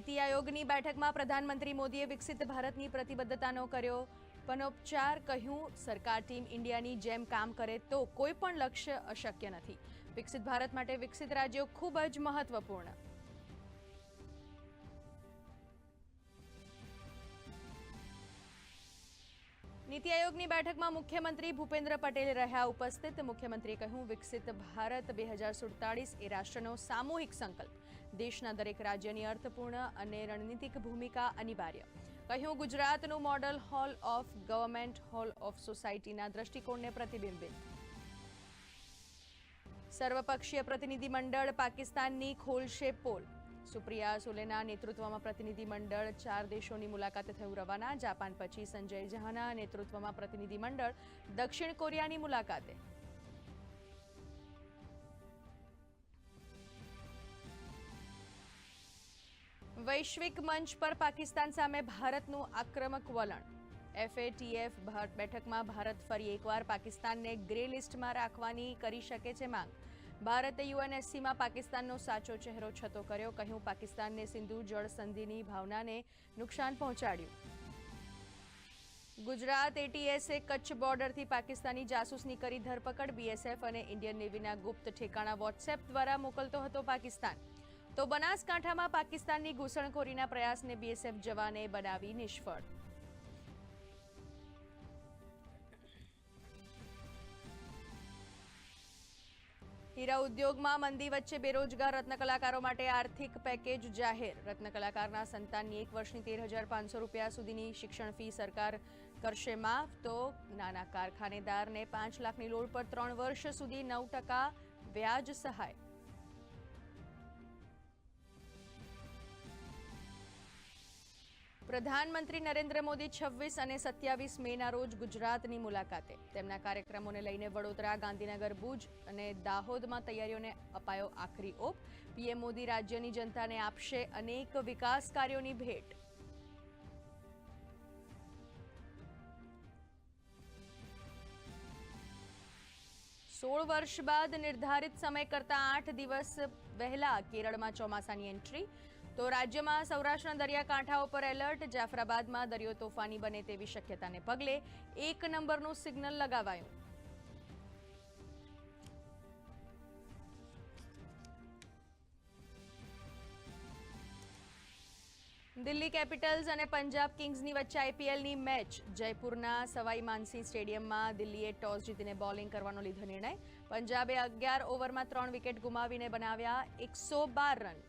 નીતિ આયોગની બેઠકમાં પ્રધાનમંત્રી મોદીએ વિકસિત ભારતની પ્રતિબદ્ધતાનો કર્યો. પનોપચાર કહ્યું, સરકાર ટીમ ઇન્ડિયાની જેમ કામ કરે તો કોઈ પણ લક્ષ્ય અશક્ય નથી. વિકસિત ભારત માટે વિકસિત રાજ્યો ખૂબ જ મહત્વપૂર્ણ. નીતિ આયોગની બેઠકમાં મુખ્યમંત્રી ભૂપેન્દ્ર પટેલ રહ્યા ઉપસ્થિત. મુખ્યમંત્રીએ કહ્યું, વિકસિત ભારત બે હજાર સુડતાળીસ એ રાષ્ટ્રનો સામૂહિક સંકલ્પ. દેશના દરેક રાજ્યની અર્થપૂર્ણ અને રણનીતિક ભૂમિકા અનિવાર્ય. કહ્યું, ગુજરાતનું model whole of government, whole of સોસાયટીના દ્રષ્ટિકોણને પ્રતિબિંબિત. સર્વપક્ષીય પ્રતિનિધિમંડળ પાકિસ્તાનની ખોલશે પોલ. સુપ્રિયા સુલેના નેતૃત્વમાં પ્રતિનિધિમંડળ ચાર દેશોની મુલાકાતે થયું રવાના. જાપાન પછી સંજય જહાના નેતૃત્વમાં પ્રતિનિધિમંડળ દક્ષિણ કોરિયાની મુલાકાતે. વૈશ્વિક મંચ પર પાકિસ્તાન સામે ભારતનું આક્રમક વલણ. એફએટીએફ બેઠકમાં ભારત ફરી એકવાર પાકિસ્તાનને ગ્રે લિસ્ટમાં રાખવાની કરી શકે છે માંગ. ભારતે યુએનએસસીમાં પાકિસ્તાનનો સાચો ચહેરો છતો કર્યો. કહ્યું, પાકિસ્તાનને સિંધુ જળ સંધિની ભાવનાને નુકસાન પહોંચાડ્યું. ગુજરાત એટીએસે કચ્છ બોર્ડરથી પાકિસ્તાની જાસૂસની કરી ધરપકડ. બીએસએફ અને ઇન્ડિયન નેવીના ગુપ્ત ઠેકાણા વોટ્સએપ દ્વારા મોકલતો હતો પાકિસ્તાન. તો બનાસકાંઠામાં પાકિસ્તાનની ઘૂસણખોરીના પ્રયાસને બીએસએફ જવાને બનાવી નિષ્ફળ. હીરા ઉદ્યોગમાં મંદી વચ્ચે બેરોજગાર રત્નકલાકારો માટે આર્થિક પેકેજ જાહેર. રત્નકલાકારના સંતાનની એક વર્ષની તેર હજાર પાંચસો રૂપિયા સુધીની શિક્ષણ ફી સરકાર કરશે માફ. તો નાના કારખાનેદારને પાંચ લાખની લોડ પર ત્રણ વર્ષ સુધી નવ ટકા વ્યાજ સહાય. પ્રધાનમંત્રી નરેન્દ્ર મોદી છવ્વીસ અને સત્યાવીસ મેના રોજ ગુજરાતની મુલાકાતે. તેમના કાર્યક્રમોને લઈને વડોદરા, ગાંધીનગર, ભુજ અને દાહોદમાં તૈયારીઓને અપાયો આખરી ઓપ. પીએમ મોદી રાજ્યની જનતાને આપશે અનેક વિકાસ કાર્યોની ભેટ. સોળ વર્ષ બાદ નિર્ધારિત સમય કરતાં આઠ દિવસ વહેલા કેરળમાં ચોમાસાની એન્ટ્રી. તો રાજ્યમાં સૌરાષ્ટ્રના દરિયાકાંઠા ઉપર એલર્ટ, જાફરાબાદમાં દરિયો તોફાની બને તેવી શક્યતાને પગલે એક નંબરનું સિગ્નલ લગાવાયું. દિલ્હી કેપિટલ્સ અને પંજાબ કિંગ્સની વચ્ચે આઈપીએલની મેચ. જયપુરના સવાઈ માનસિંહ સ્ટેડિયમમાં દિલ્હીએ ટોસ જીતીને બોલિંગ કરવાનો લીધો નિર્ણય. પંજાબે અગિયાર ઓવરમાં ત્રણ વિકેટ ગુમાવીને બનાવ્યા એકસો રન.